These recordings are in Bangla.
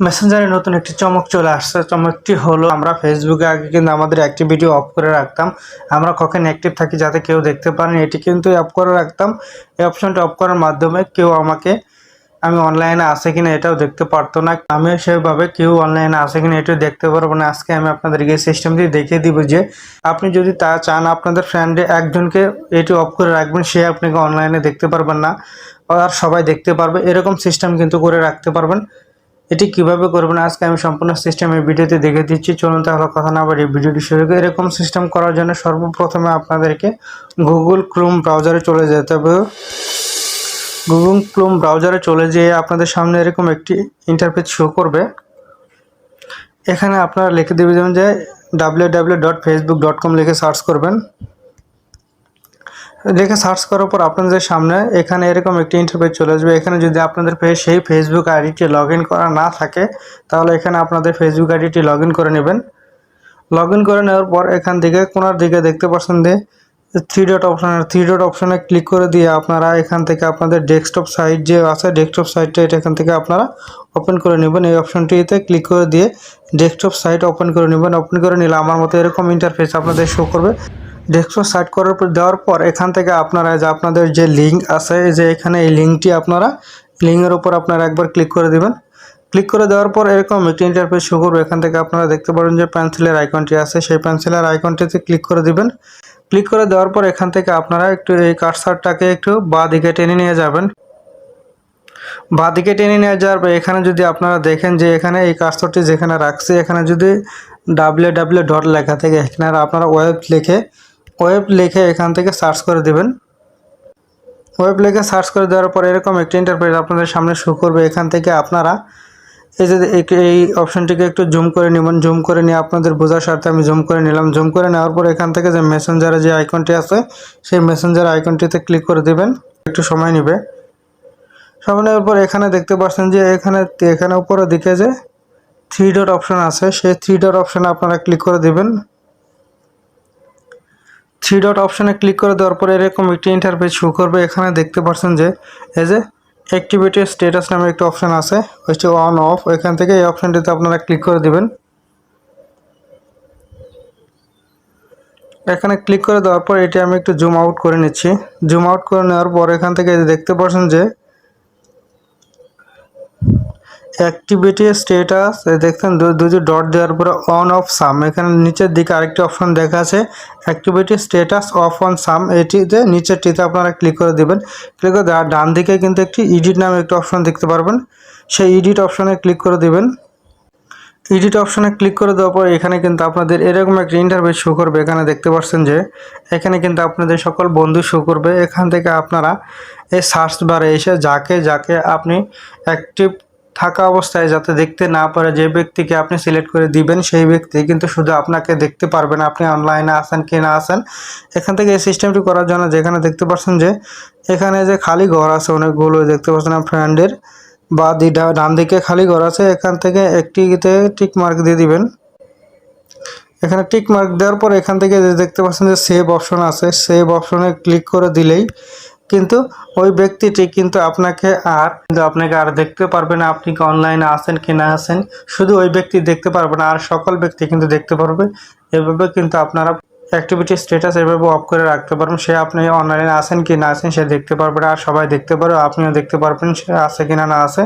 মেসেঞ্জারে নতুন একটি চমক চলে আসছে। চমকটি হলো, আমরা ফেসবুকে আগে কিন্তু আমাদের অ্যাক্টিভিটি অফ করে রাখতাম। আমরা কখন অ্যাক্টিভ থাকি যাতে কেউ দেখতে পারেন। এটি কিন্তু অফ করে রাখতাম। এই অপশনটা অফ করার মাধ্যমে কেউ আমাকে, আমি অনলাইনে আছে কিনা এটাও দেখতে পারতো না। আমি সেভাবে কেউ অনলাইনে আছে কিনা এটাও দেখতে পারব না। আজকে আমি আপনাদেরকে এই সিস্টেমটি দেখিয়ে দিব যে, আপনি যদি তা চান, আপনাদের ফ্রেন্ডে একজনকে এটি অফ করে রাখবেন, সে আপনাকে অনলাইনে দেখতে পারবেন না। আর সবাই দেখতে পারবে। এরকম সিস্টেম কিন্তু করে রাখতে পারবেন। এটি কীভাবে করবেন, আজকে আমি সম্পূর্ণ সিস্টেম এই ভিডিওতে দেখে দিচ্ছি। চলুন তাহলে কথা না বাড়ি ভিডিওটি শুরু করি। এরকম সিস্টেম করার জন্য সর্বপ্রথমে আপনাদেরকে গুগল ক্রোম ব্রাউজারে চলে যেতে হবে। গুগল ক্রোম ব্রাউজারে চলে যেয়ে আপনাদের সামনে এরকম একটি ইন্টারফেস শো করবে। এখানে আপনারা লিখে দেবেন যে ডাব্লিউ লিখে সার্চ করবেন। লিখে সার্চ করার পর আপনাদের সামনে এখানে এরকম একটি ইন্টারফেস চলে আসবে। এখানে যদি আপনাদের সেই ফেসবুক আইডিটি লগ ইন করা না থাকে, তাহলে এখানে আপনাদের ফেসবুক আইডিটি লগ করে নেবেন। লগ ইন করে নেওয়ার পর এখান থেকে কোনার দিকে দেখতে পাচ্ছেন যে three dot option three dot অপশনে ক্লিক করে দিয়ে আপনারা এখান থেকে আপনাদের ডেস্কটপ সাইট যে আছে ডেস্কটপ সাইটটা এটা এখান থেকে আপনারা ওপেন করে নেবেন। এই অপশনটিতে ক্লিক করে দিয়ে ডেস্কটপ সাইট ওপেন করে নেবেন। ওপেন করে নিলে আমার মতো এরকম ইন্টারফেস আপনাদের শো করবে। ডেস্কটপ সাইট করার পর দেওয়ার পর এখান থেকে আপনারা যে আপনাদের যে লিঙ্ক আছে যে এখানে এই লিঙ্কটি আপনারা লিঙ্কের উপর আপনারা একবার ক্লিক করে দিবেন। ক্লিক করে দেওয়ার পর এরকম একটি ইন্টারফেস শো করবে। এখান থেকে আপনারা দেখতে পারেন যে পেন্সিলের আইকনটি আছে। সেই পেন্সিলের আইকনটিতে ক্লিক করে দিবেন। ক্লিক করে দেওয়ার পর এখান থেকে আপনারা একটু এই কার্সারটাকে একটু বাঁ দিকে টেনে নিয়ে যাবেন। বাঁ দিকে টেনে নিয়ে যাওয়ার পর এখানে যদি আপনারা দেখেন যে এখানে এই কার্সরটি যেখানে রাখছে, এখানে যদি ডাব্লিউ ডট লেখা থেকে, এখানে আপনারা ওয়েব লিখে ওয়েব লিখে এখান থেকে সার্চ করে দেবেন। ওয়েব লিখে সার্চ করে দেওয়ার পর এরকম একটি ইন্টারপ্রেট আপনাদের সামনে শো করবে। এখান থেকে আপনারা এই যে এই- অপশনটিকে একটু জুম করে নেবেন। জুম করে নিয়ে আপনাদের বোঝার স্বার্থে আমি জুম করে নিলাম। জুম করে নেওয়ার পর এখান থেকে যে মেসেঞ্জারে যে আইকনটি আছে, সেই মেসেঞ্জার আইকনটিতে ক্লিক করে দেবেন। একটু সময় নেবে। সময় নেওয়ার পর এখানে দেখতে পাচ্ছেন যে এখানে এখানে উপরের দিকে যে থ্রি ডট অপশন আছে, সেই থ্রি ডট অপশনে আপনারা ক্লিক করে দেবেন। থ্রি ডট অপশানে ক্লিক করে দেওয়ার পরে এরকম একটি ইন্টারফেস শো করবে। এখানে দেখতে পাচ্ছেন যে এজ এ অ্যাক্টিভিটি স্ট্যাটাস নামে একটি অপশান আছে হচ্ছে অন অফ এখান থেকে এই অপশানটিতে আপনারা ক্লিক করে দেবেন। এখানে ক্লিক করে দেওয়ার পর এটি আমি একটু জুম আউট করে নিচ্ছি। জুম আউট করে নেওয়ার পর এখান থেকে দেখতে পাচ্ছেন যে অ্যাক্টিভিটি স্টেটাস দেখছেন দুটি ডট দেওয়ার পরে অন অফ সাম এখানে নিচের দিকে আরেকটি অপশন দেখা আছে অ্যাক্টিভিটি স্ট্যাটাস অফ অন সাম এটিতে নিচেরটিতে আপনারা ক্লিক করে দেবেন। ক্লিক করে ডান দিকে কিন্তু একটি এডিট নামে একটি অপশন দেখতে পারবেন। সেই এডিট অপশনে ক্লিক করে দেবেন। এডিট অপশনে ক্লিক করে দেওয়ার পর এখানে কিন্তু আপনাদের এরকম একটা ইন্টারভিউ শো করবে। এখানে দেখতে পাচ্ছেন যে, এখানে কিন্তু আপনাদের সকল বন্ধু শো করবে। এখান থেকে আপনারা এই সার্চ বারে এসে যাকে যাকে আপনি অ্যাক্টিভ থাকা অবস্থায় যাতে দেখতে না পারে যে ব্যক্তিকে আপনি সিলেক্ট করে দিবেন, সেই ব্যক্তি কিন্তু শুধু আপনাকে দেখতে পারবেন আপনি অনলাইনে আসেন কি না আসেন এখান থেকে এই সিস্টেমটি করার জন্য যেখানে দেখতে পাচ্ছেন যে, এখানে যে খালি ঘর আছে, অনেকগুলো দেখতে পাচ্ছেন ফ্রেন্ডের বা দি- ডা- ডান দিকে খালি ঘর আছে, এখান থেকে একটিতে টিক মার্ক দিয়ে দিবেন। এখানে টিক মার্ক দেওয়ার পর এখান থেকে দেখতে পাচ্ছেন যে সেভ অপশন আছে সেভ অপশনে ক্লিক করে দিলেই কিন্তু ওই ব্যক্তিটি কিন্তু আপনাকে আর কিন্তু আপনাকে আর দেখতে পারবে না। আপনি কি অনলাইনে আছেন কি না আছেন? শুধু ওই ব্যক্তি দেখতে পারবে না, আর সকল ব্যক্তি কিন্তু দেখতে পারবে। এভাবে কিন্তু আপনারা অ্যাক্টিভিটি স্ট্যাটাস এভাবে অফ করে রাখতে পারবেন সে আপনি অনলাইনে আছেন কি না আছেন, সে দেখতে পারবে না, আর সবাই দেখতে পারবে, আপনিও দেখতে পারবেন সে আছে কি না না আছে।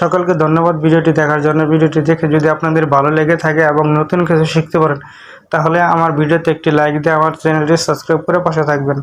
সকলকে ধন্যবাদ ভিডিওটি দেখার জন্য। ভিডিওটি দেখে যদি আপনাদের ভালো লেগে থাকে এবং নতুন কিছু শিখতে পারেন, তাহলে আমার ভিডিওতে একটি লাইক দিয়ে আমার চ্যানেলটি সাবস্ক্রাইব করে পাশে থাকবেন।